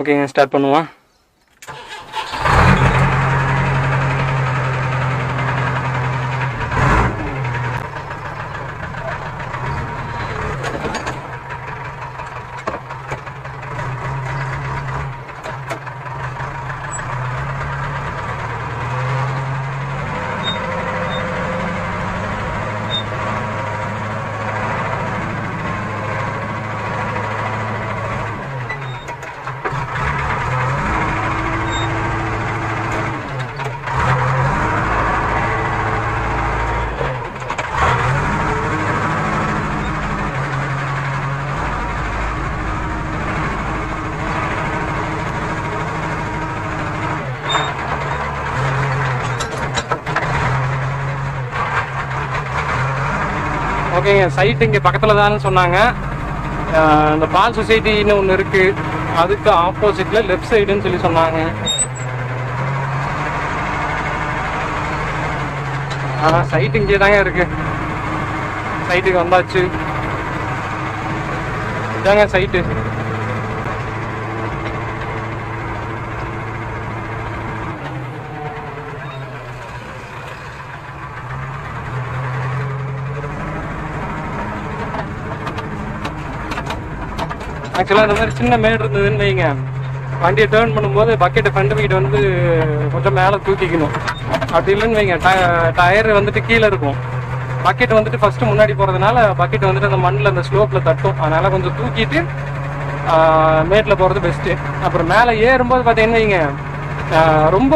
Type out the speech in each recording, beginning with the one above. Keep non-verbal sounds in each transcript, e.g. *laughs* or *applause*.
ஓகேங்க ஸ்டார்ட் பண்ணுவோம். ஓகேங்க சைட் இங்கே பக்கத்தில் தான் சொன்னாங்க இந்த பால் சொசைட்டின்னு ஒன்று இருக்குது அதுக்கு ஆப்போசிட்டில் லெஃப்ட் சைடுன்னு சொல்லி சொன்னாங்க. ஆ சைட்டு இங்கே தாங்க இருக்கு. சைட்டுக்கு வந்தாச்சு. இதாங்க சைட்டு ஆக்சுவலாக இந்த மாதிரி சின்ன மேடு இருந்ததுன்னு வைங்க. வண்டியை டேர்ன் பண்ணும்போது பக்கெட்டை ஃப்ரண்ட் வீட்டு வந்து கொஞ்சம் மேலே தூக்கிக்கணும். அப்படி இல்லைன்னு வைங்க. டயர் வந்துட்டு கீழே இருக்கும். பக்கெட் வந்துட்டு ஃபர்ஸ்ட் முன்னாடி போகிறதுனால பக்கெட் வந்துட்டு அந்த மண்ணில் அந்த ஸ்லோப்பில் தட்டும். அதனால் கொஞ்சம் தூக்கிட்டு மேட்டில் போகிறது பெஸ்ட்டு அப்புறம் மேலே ஏறும்போது பார்த்தீங்கன்னு வைங்க. ரொம்ப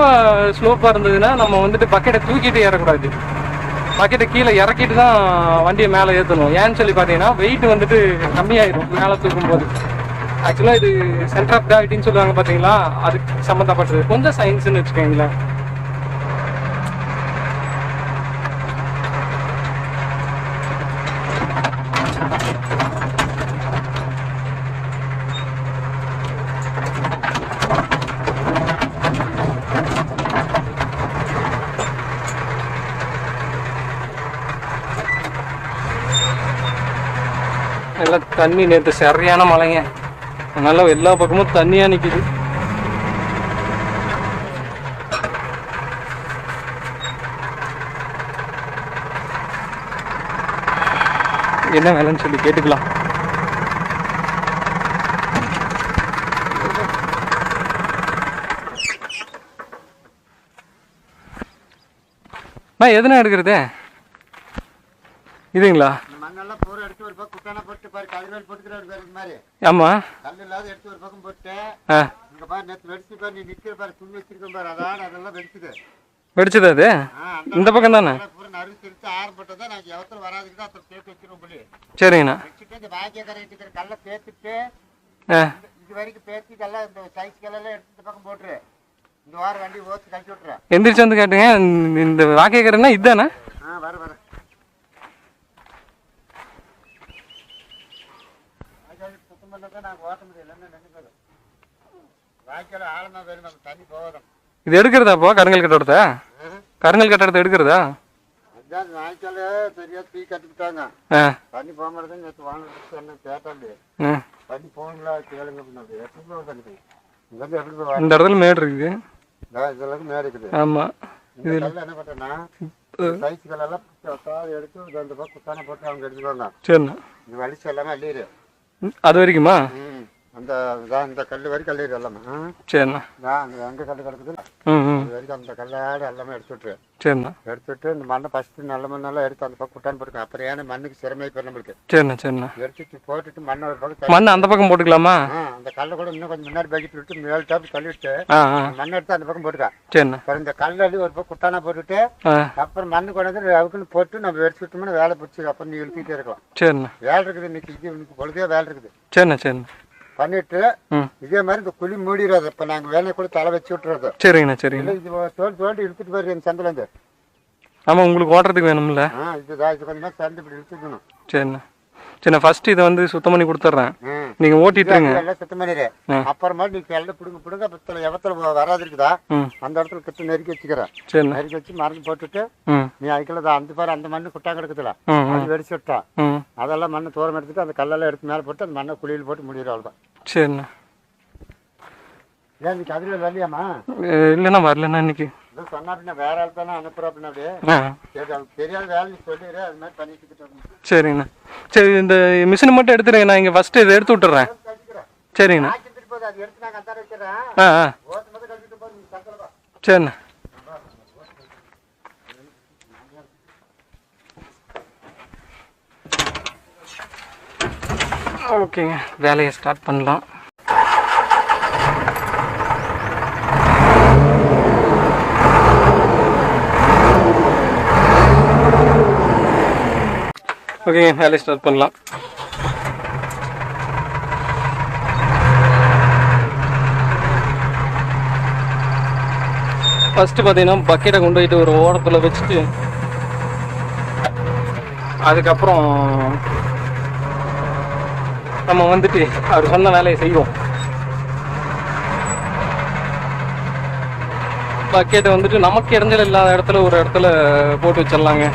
ஸ்லோப்பாக இருந்ததுன்னா நம்ம வந்துட்டு பக்கெட்டை தூக்கிட்டு ஏறக்கூடாது. பக்கெட்டை கீழே இறக்கிட்டு தான் வண்டியை மேலே ஏற்றணும் ஏன்னு சொல்லி பார்த்தீங்கன்னா வெயிட் வந்துட்டு கம்மியாயிடும் மேலே தூக்கும்போது. ஆக்சுவலாக இது சென்டர் ஆஃப் கிராவிட்டின்னு சொல்லுவாங்க பார்த்தீங்களா? அதுக்கு சம்மந்தப்பட்டது கொஞ்சம் சயின்ஸ்னு வச்சுக்கோங்களேன் நல்லா தண்ணி நேற்று சரியான மழைங்க. அதனால எல்லா பக்கமும் தண்ணியா நிக்குது. என்ன வேலைன்னு சொல்லி கேட்டுக்கலாம். நான் எதுனா எடுக்கிறது? இதுங்களா இந்த மண்ணெல்லாம் பூரா எடுத்து ஒரு பக்கம் குட்டான போட்டு பாரு போட்டுக்கிறாரு பாரு இந்த மாதிரி. ஆமா. கல் இல்லாத எடுத்து ஒரு பக்கம் போட்டு இங்க பாரு நேற்று வெடிச்சு பாரு நீ நிக்கிற பாரு துணி வச்சிருக்க பாரு அதான் அதெல்லாம் வெடிச்சுது. வெடிச்சது அது? இந்த பக்கம் தானே? பூரா நறு திருத்து ஆரம்பட்டதான் நாங்கள் எவத்தில் வராதுக்கு தான் அத்தனை சேர்த்து வச்சிருவோம் சொல்லி சரிங்கண்ணா. வச்சுட்டு இந்த பாக்கிய கரைட்டு இருக்கிற கல்லை பேத்துட்டு இது வரைக்கும் பேத்தி கல்ல இந்த சைஸ் எடுத்து இந்த பக்கம் போட்டுரு. இந்த வாரம் வண்டி ஓத்து கழிச்சு விட்டுறேன் எந்திரிச்சு வந்து கேட்டுங்க. இந்த- வாக்கியக்காரன்னா இதுதானே வர வர சுத்தம் பண்ண தான் நாங்கள் ஓட்ட முடியல இல்லைன்னா நினைப்பது வாய்க்கால் ஆழமாக வேணும் நம்ம தண்ணி இது எடுக்கிறதாப்போ கருங்கல் கட்டடத்தை கருங்கல் கட்டடத்தை எடுக்கிறதா? அதான் வாய்க்கால் சரியா தீ கட்டிக்கிட்டாங்க ஆ. தண்ணி போக மாட்டேதான் நேற்று வாங்கிட்டு என்ன கேட்டாண்டு. தண்ணி போகணுங்களா கேளுங்க அப்படின்னாரு எப்படி தண்ணி இந்த இடத்துல மேடு இருக்குது. இதெல்லாம் மேலே இருக்குது. ஆமாம் இந்த கல்ல என்ன பண்ணேன்னா சைஸ் கல்லெல்லாம் சாறு எடுத்து அந்த பக்கம் குத்தான போட்டு அவங்க எடுத்துக்கோங்க. சரிண்ணா. இந்த வலிச்சு எல்லாமே அள்ளிடு. அது வரைக்குமா? அந்த இந்த கல் வரைக்கும் அள்ளிடு எல்லாமே. சரிண்ணா. நான் அங்கே எங்கே கல் கிடக்குது. அது வரைக்கும் அந்த கல்லாடு எல்லாமே எடுத்து விட்டுரு. சரிண்ணா. எடுத்துட்டு இந்த மண்ணை ஃபஸ்ட்டு நல்ல மண்ணெல்லாம் எடுத்து அந்த பக்கம் குட்டான் போட்டுருக்கேன் அப்புறம் ஏன்னா மண்ணுக்கு சிரமம் இப்போ நம்மளுக்கு. சரிண்ணா சரிண்ணா. எடுத்துட்டு போட்டுட்டு மண்ணை ஒரு பக்கம் தள்ளி- மண் அந்த பக்கம் போட்டுக்கலாமா? அந்த கல்லை கூட இன்னும் கொஞ்சம் முன்னாடி பக்கெட் விட்டு மேல் டாப் ஆ மண்ணை எடுத்து அந்த பக்கம் போட்டுக்க. சரிண்ணா. அப்புறம் இந்த கல்லடி ஒரு பக்கம் குட்டானா போட்டுட்டு அப்புறம் மண்ணு கொண்டு வந்து அவுக்குன்னு போட்டு நம்ம எடுத்து விட்டோம்னா வேலை பிடிச்சி அப்புறம் நீ இழுத்துக்கிட்டே இருக்கலாம். சரிண்ணா. வேலை இருக்குது இன்னைக்கு இது பொழுதே வேலை இருக்குது. சரிண்ணா சரிண்ணா. பண்ணிட்டு இதே மாதிரி இந்த குழி மூடிடுறது இப்போ நாங்கள் வேலையை கூட தலை வச்சு விட்டுறது. சரிங்கண்ணா இல்லை இது தோண்டி தோண்டி இழுத்துட்டு போயிரு இந்த சந்திலேருந்து ஆமாம் உங்களுக்கு ஓட்டுறதுக்கு வேணும்ல. இதுதான் இது கொஞ்சமாக சந்தை இப்படி இழுத்துக்கணும். சரிண்ணா. சரிண்ணா ஃபஸ்ட்டு இதை வந்து சுத்தம் பண்ணி கொடுத்துட்றேன். ம். நீங்கள் ஓட்டிட்டுருங்க எல்லாம் சுத்தம் பண்ணிடு. அப்புறமா நீ எல்லாம் பிடுங்க பிடுங்க பத்தில் எவத்தில் வராது இருக்குதா? அந்த இடத்துல கிட்ட நெருக்கி வச்சுக்கிறேன். சரிண்ணா. நெருக்கி வச்சு மருந்து போட்டுட்டு நீ அதுக்குள்ள அந்த பாரு அந்த மண்ணு குட்டா ம் அது வெடிச்சு விட்டா. அதெல்லாம் மண்ணு தூரம் எடுத்துட்டு அந்த கல்லெல்லாம் எடுத்து மேலே போட்டு அந்த மண்ணை குழியில் போட்டு முடியிடும் அவ்வளோதான் சரிண்ணா. ஏன் இன்னைக்கு அதில் வரலையாம்மா? இல்லைண்ணா வரலண்ணா இன்னைக்கு. சரிங்கண்ணா. சரி இந்த மிஷினை மட்டும் எடுத்துருங்க நான் இங்கே ஃபஸ்ட்டு இதை எடுத்து விட்டுறேன். சரிங்கண்ணா. ஆ ஆ. சரிண்ணா. ஓகேங்க வேலையை ஸ்டார்ட் பண்ணலாம். ஓகேங்க வேலையை ஸ்டார்ட் பண்ணலாம். ஃபஸ்ட்டு பார்த்தீங்கன்னா பக்கெட்டை கொண்டு போயிட்டு ஒரு ஓரத்தில் வச்சுட்டு அதுக்கப்புறம் நம்ம வந்துட்டு அவர் சொன்ன வேலையை செய்வோம். பக்கெட்டை வந்துட்டு நமக்கு இடைஞ்சல் இல்லாத இடத்துல ஒரு இடத்துல போட்டு வச்சிடலாங்க.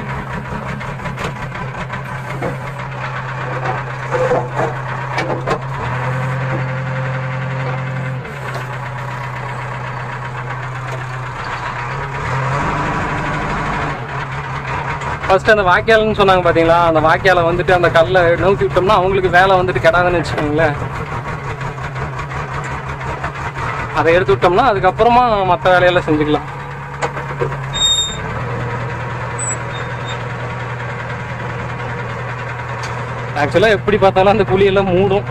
ஃபர்ஸ்ட் அந்த வாய்க்கால்னு சொன்னாங்க பார்த்தீங்களா அந்த வாய்க்காலை வந்துட்டு அந்த கல்லை நோக்கி விட்டோம்னா அவங்களுக்கு வேலை வந்துட்டு கெடாதுன்னு வச்சுக்கோங்களேன். அதை எடுத்து விட்டோம்னா அதுக்கப்புறமா மற்ற வேலையெல்லாம் செஞ்சுக்கலாம். ஆக்சுவலாக எப்படி பார்த்தாலும் அந்த குழியெல்லாம் மூடும்.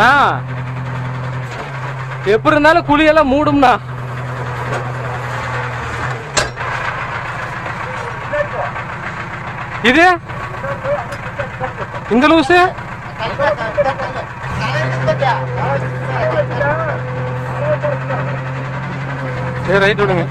நான் எப்படி இருந்தாலும் குழியெல்லாம் மூடும்னா. இது? இந்த லூசு? சரி ரைட் விடுங்க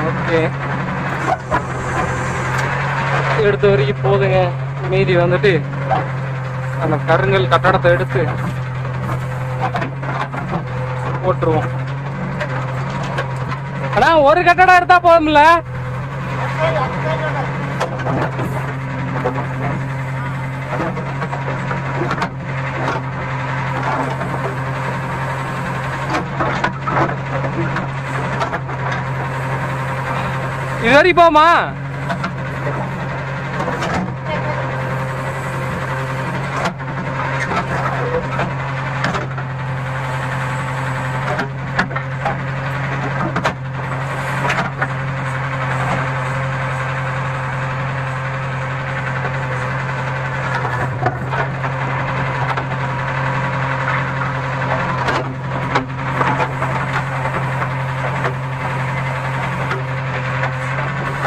ஓகே எடுத்த வரைக்கும் போதுங்க. மீதி வந்துட்டு அந்த கருங்கல் கட்டடத்தை எடுத்து போட்டுருவோம். ஆனா ஒரு கட்டடம் எடுத்தா போதும்ல? இது வரைக்கும் போமா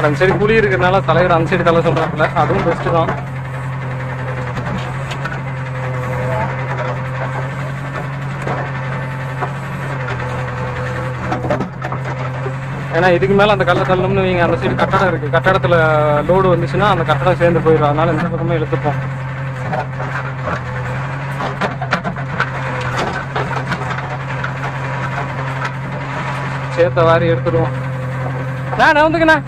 அந்த சைடு குழி இருக்கிறதுனால தலைவர் அந்த சைடு தலை சொல்றாப்புல அதுவும் பெஸ்ட் தான். ஏன்னா இதுக்கு மேல அந்த கல்லை தள்ளணும்னு வைங்க அந்த சைடு கட்டடம் இருக்கு. கட்டடத்துல லோடு வந்துச்சுன்னா அந்த கட்டடம் சேர்ந்து போயிடும். அதனால எந்த பக்கமே இழுத்துப்போம். சேர்த்த வாரி எடுத்துருவோம் நான் வந்துக்கண்ணா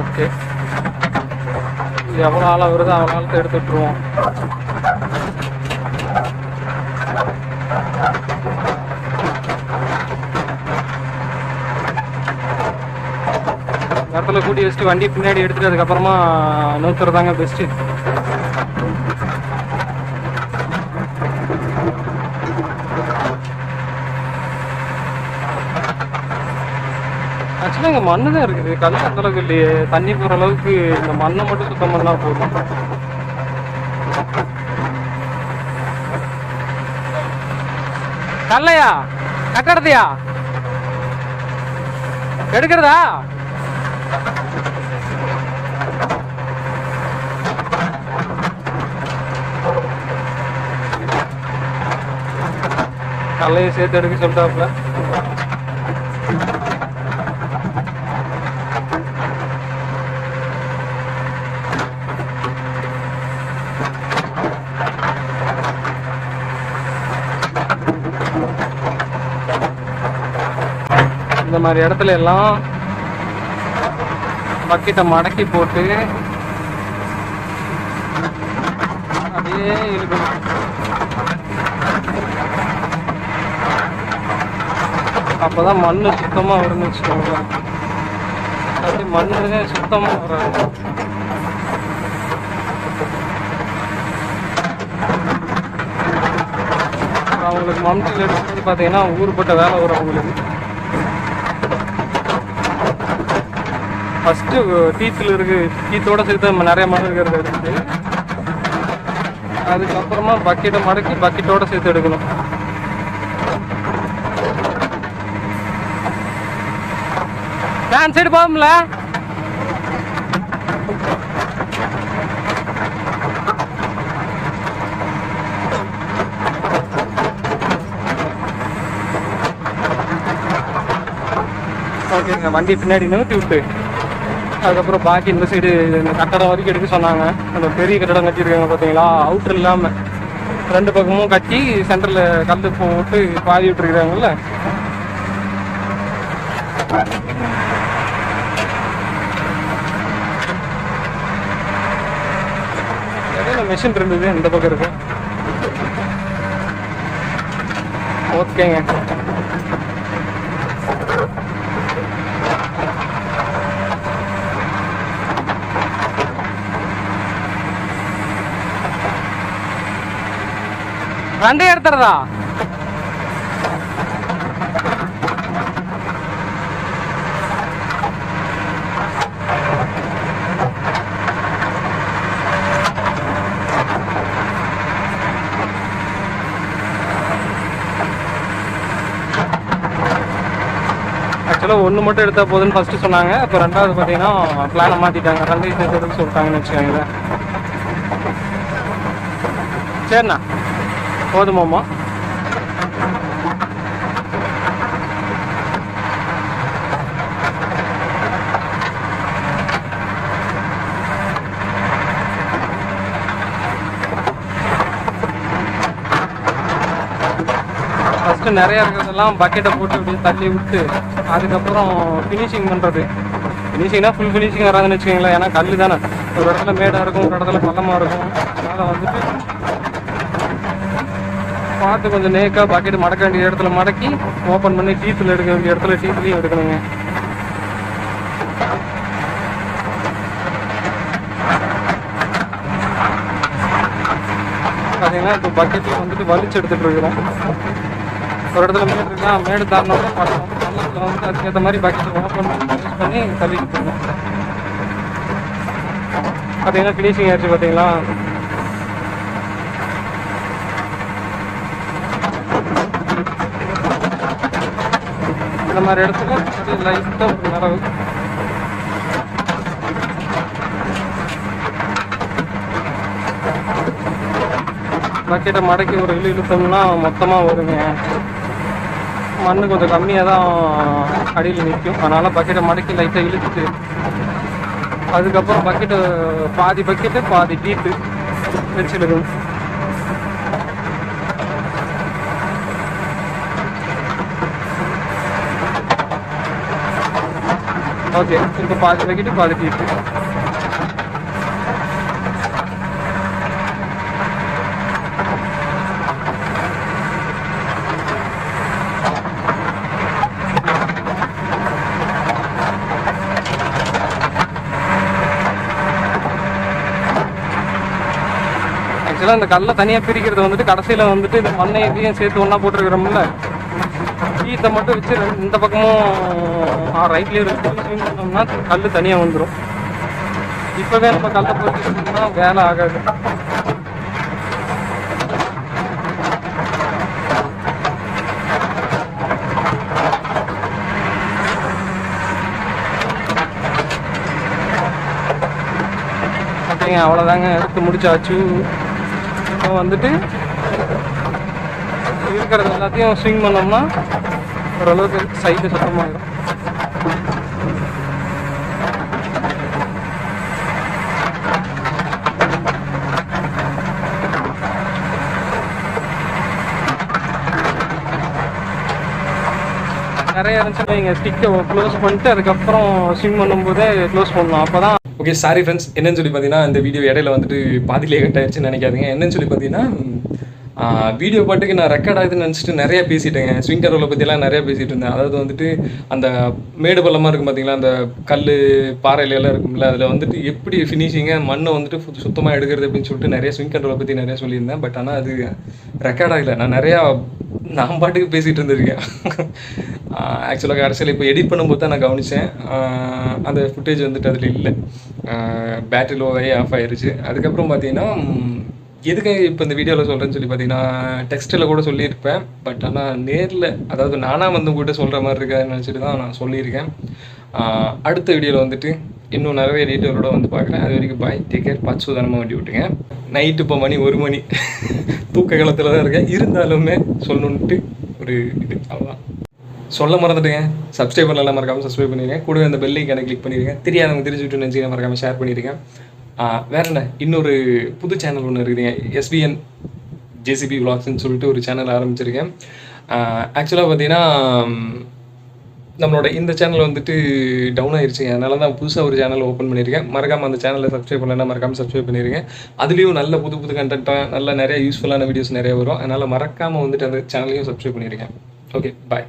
ஓகே எவ்வளோ ஆளாக வருதோ அவ்வளோ ஆளுக்கு எடுத்து விட்டுருவோம். இடத்துல கூட்டி வச்சுட்டு வண்டி பின்னாடி எடுத்துட்டு அதுக்கப்புறமா நூற்றுறதாங்க பெஸ்ட்டு இல்லைங்க மண்ணு தான் இருக்குது. கல் அந்த அளவுக்கு இல்லையே. தண்ணி போகிற அளவுக்கு இந்த மண்ணை மட்டும் சுத்தம் பண்ணால் போதும். கல்லையா? கட்டடத்தையா எடுக்கிறதா? கல்லையை சேர்த்து எடுக்க சொல்லிட்டாப்புல. மாதிரி இடத்துல எல்லாம் பக்கெட்டை மடக்கி போட்டு அப்படியே இழுக்கணும். அப்போதான் மண்ணு சுத்தமாக வரும்னு வச்சுக்கோங்களேன் அப்படி மண் சுத்தமாக வராது. அவங்களுக்கு மம்டியில் எடுத்து பார்த்தீங்கன்னா ஊருப்பட்ட வேலை வரும் அவங்களுக்கு ஃபஸ்ட்டு டீத்தில் uh, இருக்கு. டீத்தோட சேர்த்து நம்ம நிறைய மண் இருக்கிறது எடுத்து அதுக்கப்புறமா பக்கெட்டை மடக்கி பக்கெட்டோட சேர்த்து எடுக்கணும். டான் சைடு போகும்ல? ஓகேங்க வண்டி பின்னாடி நிறுத்தி விட்டு. அதுக்கப்புறம் பாக்கி இந்த சைடு இந்த கட்டடம் வரைக்கும் எடுக்க சொன்னாங்க. அந்த பெரிய கட்டடம் கட்டியிருக்காங்க பார்த்தீங்களா அவுட்டர் இல்லாமல் ரெண்டு பக்கமும் கட்டி சென்டரில் கல் போட்டு பாதி விட்டுருக்குறாங்கல்ல மிஷின் இருந்தது இந்த பக்கம் இருக்கு. ஓகேங்க ரெண்டே எடுத்துறதா ஆக்சுவலாக ஒன்று மட்டும் எடுத்தால் போதுன்னு ஃபஸ்ட்டு சொன்னாங்க. அப்போ ரெண்டாவது பார்த்தீங்கன்னா பிளானை மாற்றிட்டாங்க ரெண்டு சேர்த்து சொல்லிட்டாங்கன்னு வச்சுக்கோங்களேன். சரிண்ணா. போதுமாம்மா. ஃபஸ்ட்டு நிறையா இருக்கிறதெல்லாம் பக்கெட்டை போட்டு அப்படியே தள்ளி விட்டு அதுக்கப்புறம் ஃபினிஷிங் பண்ணுறது ஃபினிஷிங்னா ஃபுல் ஃபினிஷிங் வராதுன்னு வச்சுக்கோங்களேன். ஏன்னா கல் தானே. ஒரு இடத்துல மேடாக இருக்கும் ஒரு இடத்துல பள்ளமாக இருக்கும். அதனால் வந்துட்டு பார்த்து கொஞ்சம் நேக்காக பாக்கெட் மடக்க வேண்டிய இடத்துல மடக்கி ஓப்பன் பண்ணி டீத்தில் எடுக்க வேண்டிய இடத்துல டீத்துலையும் எடுக்கணுங்க. பார்த்தீங்கன்னா இப்போ பக்கெட்டில் வந்துட்டு வலிச்சு எடுத்துட்டு இருக்கிறோம். ஒரு இடத்துல மேடு இருக்கா மேடு தாண்டினோட பள்ளம் பள்ளத்தில் அதுக்கேற்ற மாதிரி பக்கெட் ஓப்பன் பண்ணி பண்ணி தள்ளிட்டு இருக்கோம் பார்த்தீங்கன்னா ஃபினிஷிங் ஆயிடுச்சு பார்த்தீங்களா இந்த மாதிரி இடத்துல அப்படியே லைட்டாக ஒரு பக்கெட்டை மடக்கி ஒரு இழு இழுத்தோம்னா மொத்தமாக வருங்க. மண்ணு கொஞ்சம் கம்மியாக தான் அடியில் நிற்கும் அதனால் பக்கெட்டை மடக்கி லைட்டாக இழுத்துட்டு அதுக்கப்புறம் பக்கெட்டு பாதி பக்கெட்டு பாதி டீட்டு வச்சுடுங்க ஓகே இப்போ பாதி பக்கெட்டு பாதி டீட்டு ஆக்சுவலாக இந்த கல்லை தனியாக பிரிக்கிறது வந்துட்டு கடைசியில் வந்துட்டு இந்த மண்ணை இதையும் சேர்த்து ஒன்றா போட்டுருக்கிறோம்ல ஷீட்டை மட்டும் வச்சு இந்த பக்கமும் ரைட்லேயும் ஸ்விங் பண்ணோம்னா கல் தனியாக வந்துடும் இப்போவே நம்ம கல்லை பொறுத்திருந்தோம்னா வேலை ஆகாது. ஓகேங்க அவ்வளோதாங்க எடுத்து முடிச்சாச்சு. இப்போ வந்துட்டு இருக்கிறது எல்லாத்தையும் ஸ்விங் பண்ணோம்னா ஓரளவுக்கு சைடு சுத்தமாயிடும் நிறைய இருந்துச்சுன்னா நீங்கள் ஸ்டிக்கை க்ளோஸ் பண்ணிட்டு அதுக்கப்புறம் ஸ்விம் பண்ணும்போதே க்ளோஸ் பண்ணணும் அப்போ தான் ஓகே சாரி ஃப்ரெண்ட்ஸ் என்னன்னு சொல்லி பார்த்தீங்கன்னா இந்த வீடியோ இடையில வந்துட்டு பாதிலே கட் ஆயிடுச்சுன்னு நினைக்காதீங்க. என்னன்னு சொல்லி பார்த்தீங்கன்னா வீடியோ பாட்டுக்கு நான் ரெக்கார்ட் ஆகுதுன்னு நினச்சிட்டு நிறைய பேசிட்டேங்க. ஸ்விங் கரோவில் பற்றிலாம் நிறையா பேசிகிட்டு இருந்தேன் அதாவது வந்துட்டு அந்த மேடு பள்ளமாக இருக்கும் பார்த்தீங்களா அந்த கல் பாறையிலெல்லாம் இருக்கும்ல அதில் வந்துட்டு எப்படி ஃபினிஷிங்காக மண்ணை வந்துட்டு சுத்தமாக எடுக்கிறது அப்படின்னு சொல்லிட்டு நிறைய ஸ்விங் கண்ட்ரோலை பற்றி நிறையா சொல்லியிருந்தேன். பட் ஆனால் அது ரெக்கார்ட் ஆகலை. நான் நிறையா நான் பாட்டுக்கு பேசிகிட்டு இருந்திருக்கேன். ஆக்சுவலாக கடைசியில் இப்போ எடிட் பண்ணும்போது தான் நான் கவனித்தேன் அந்த ஃபுட்டேஜ் வந்துட்டு அதில் இல்லை. பேட்டரி லோவாகி ஆஃப் ஆயிடுச்சு அதுக்கப்புறம் பார்த்தீங்கன்னா எதுக்கு இப்போ இந்த வீடியோவில் சொல்கிறேன்னு சொல்லி பார்த்தீங்கன்னா டெக்ஸ்ட்டில் கூட சொல்லியிருப்பேன். பட் ஆனால் நேரில் அதாவது நானாக வந்து உங்கள்கிட்ட சொல்கிற மாதிரி இருக்காதுன்னு நினச்சிட்டு தான் நான் சொல்லியிருக்கேன். அடுத்த வீடியோவில் வந்துட்டு இன்னும் நிறைய டீட்டெயிலோட வந்து பார்க்குறேன் அது வரைக்கும் பாய் டேக் கேர் பச்சு தானமாக வண்டி விட்டுங்க நைட்டு இப்போ மணி ஒரு மணி. *laughs* தூக்க காலத்தில் தான் இருக்கேன். இருந்தாலுமே சொல்லணுன்ட்டு ஒரு இது. அவ்வளோதான் சொல்ல மறந்துட்டேங்க. சப்ஸ்கிரைப் பண்ணலாம் மறக்காமல் சப்ஸ்கிரைப் பண்ணிடுங்க கூடவே அந்த பெல்லைக்கான கிளிக் பண்ணிடுங்க தெரியாதவங்க தெரிஞ்சுட்டு நினச்சிங்க மறக்காமல் ஷேர் பண்ணிடுங்க வேற என்ன? இன்னொரு புது சேனல் ஒன்று இருக்குதுங்க எஸ்பிஎன் ஜேசிபி விளாக்ஸ்ன்னு சொல்லிட்டு ஒரு சேனல் ஆரம்பிச்சிருக்கேன். ஆக்சுவலாக பார்த்தீங்கன்னா நம்மளோட இந்த சேனல் வந்துட்டு டவுன் ஆயிடுச்சு அதனால தான் புதுசாக ஒரு சேனல் ஓப்பன் பண்ணியிருக்கேன். மறக்காமல் அந்த சேனலை சப்ஸ்கிரைப் பண்ணலன்னா மறக்காமல் சப்ஸ்கிரைப் பண்ணியிருக்கேன் அதுலேயும் நல்ல புது புது கண்டென்ட்டாக நல்ல நிறைய யூஸ்ஃபுல்லான வீடியோஸ் நிறைய வரும். அதனால் மறக்காமல் வந்துட்டு அந்த சேனலையும் சப்ஸ்கிரைப் பண்ணியிருக்கேன் ஓகே பாய்